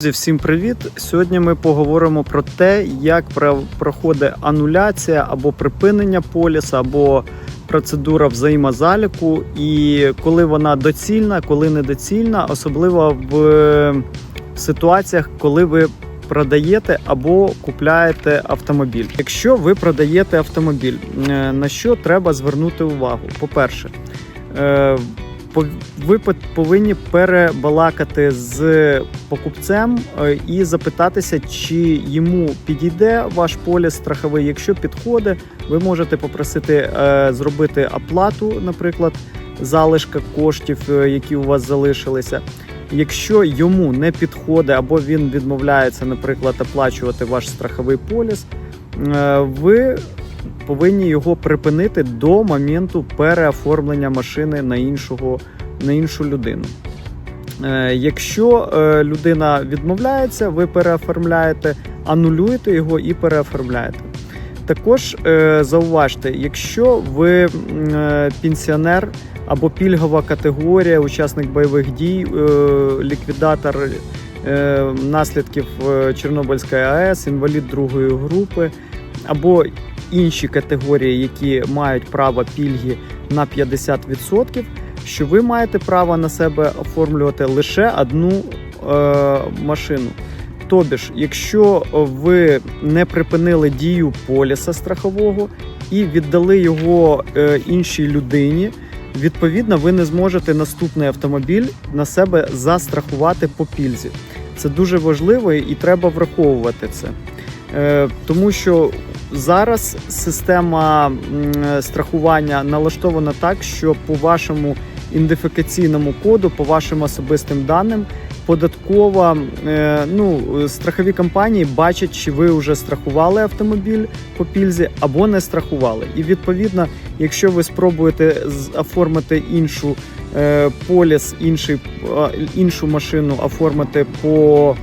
Друзі, всім привіт! Сьогодні ми поговоримо про те, як про- проходить ануляція або припинення поліса, або процедура взаємозаліку, і коли вона доцільна, коли недоцільна, особливо в ситуаціях, коли ви продаєте або куплаєте автомобіль. Якщо ви продаєте автомобіль, е, на що треба звернути увагу? По-перше, е, пов- ви повинні перебалакати з покупцем е, і запитатися, чи йому підійде ваш поліс страховий. Якщо підходить, ви можете попросити е, зробити оплату, наприклад, залишка коштів, е, які у вас залишилися. Якщо йому не підходить або він відмовляється, наприклад, оплачувати ваш страховий поліс, ви повинні його припинити до моменту переоформлення машини на іншого на іншу людину. Е, Якщо е, людина відмовляється, ви переоформляєте, анулюєте його і переоформляєте. Також е, зауважте, якщо ви пенсіонер або пільгова категорія, учасник бойових дій, ліквідатор наслідків Чорнобильської АЕС, інвалід другої групи, або інші категорії, які мають право пільги на 50%, що ви маєте право на себе оформлювати лише одну е, машину. Тобі ж, якщо ви не припинили дію поліса страхового і віддали його е, іншій людині, відповідно, ви не зможете наступний автомобіль на себе застрахувати по пільзі. Це дуже важливо і треба враховувати це. Е, тому що зараз система страхування налаштована так, що по вашому ідентифікаційному коду, по вашим особистим даним, податкова, е, ну, страхові компанії бачать, чи ви вже страхували автомобіль по пільзі або не страхували. І відповідно, якщо ви спробуєте оформити іншу е, поліс, інший, іншу машину оформити по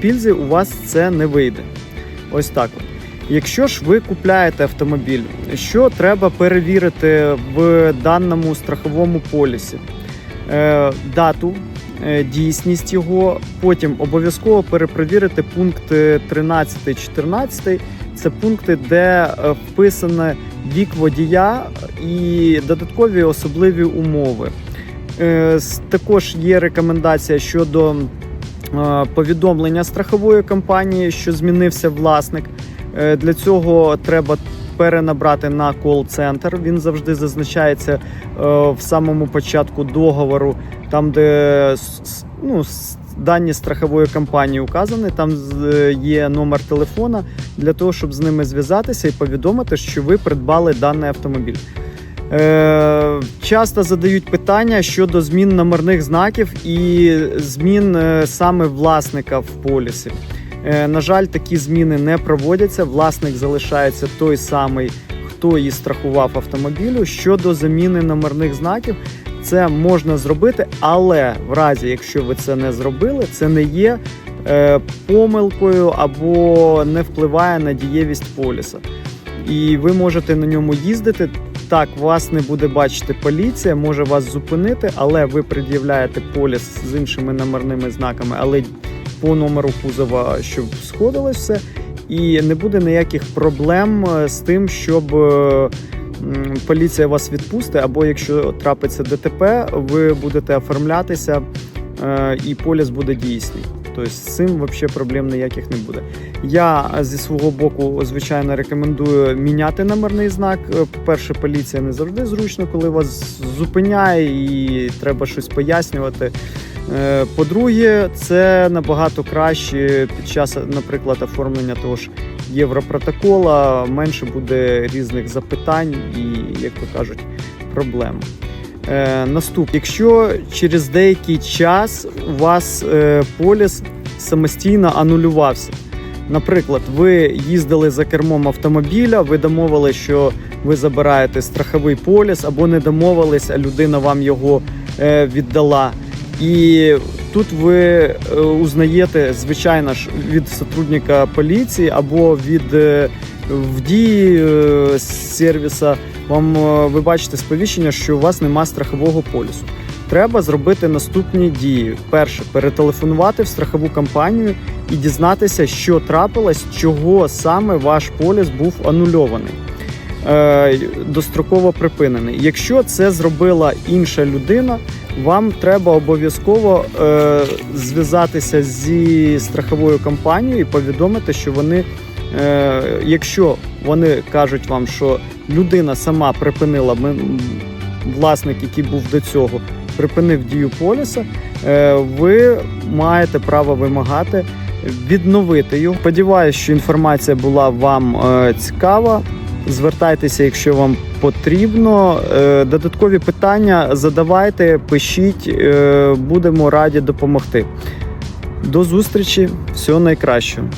пільзі, у вас це не вийде. Ось так. От. Якщо ж ви купляєте автомобіль, що треба перевірити в даному страховому полісі? Е, дату, е, дійсність його, потім обов'язково перепровірити пункти 13-14. Це пункти, де е, вписане вік водія і додаткові особливі умови. Е, Також є рекомендація щодо повідомлення страхової компанії, що змінився власник. Е, Для цього треба перенабрати на кол-центр. Він завжди зазначається е, в самому початку договору, там, де ну, дані страхової компанії указані, там є номер телефона для того, щоб з ними зв'язатися і повідомити, що ви придбали даний автомобіль. Е, часто задають питання щодо змін номерних знаків і змін е, саме власника в полісі. Е, на жаль, такі зміни не проводяться. Власник залишається той самий, хто і страхував автомобілю. Щодо заміни номерних знаків, це можна зробити, але в разі, якщо ви це не зробили, це не є помилкою або не впливає на дієвість поліса. І ви можете на ньому їздити. Так, вас не буде бачити поліція, може вас зупинити, але ви пред'являєте поліс з іншими номерними знаками, але по номеру кузова, щоб сходилось все, і не буде ніяких проблем е, з тим, щоб е, поліція вас відпустить, або якщо трапиться ДТП, ви будете оформлятися е, і поліс буде дійсний. Тобто з цим взагалі проблем ніяких не буде. Я зі свого боку, звичайно, рекомендую міняти номерний знак. Е, По-перше, поліція не завжди зручно, коли вас зупиняє і треба щось пояснювати. Е, По-друге, це набагато краще під час, наприклад, оформлення того ж європротокола. Менше буде різних запитань і, як то кажуть, проблем. Е, наступ, якщо через деякий час у вас е, поліс самостійно анулювався. Наприклад, ви їздили за кермом автомобіля, ви домовили, що ви забираєте страховий поліс, або не домовились, а людина вам його е, віддала. І тут ви е, узнаєте, звичайно ж, від сотрудника поліції або від е, в дії е, сервіса. Вам е, ви бачите сповіщення, що у вас немає страхового полісу. треба зробити наступні дії: перше перетелефонувати в страхову компанію і дізнатися, що трапилось, чого саме ваш поліс був анульований. е, Достроково припинений. Якщо це зробила інша людина, вам треба обов'язково е, зв'язатися зі страховою компанією і повідомити, що вони, якщо вони кажуть вам, що людина сама припинила, власник, який був до цього, припинив дію поліса, е, ви маєте право вимагати відновити його. Сподіваюся, що інформація була вам е, цікава. Звертайтеся, якщо вам потрібно. Е, Додаткові питання задавайте, пишіть, е, будемо раді допомогти. До зустрічі, всього найкращого.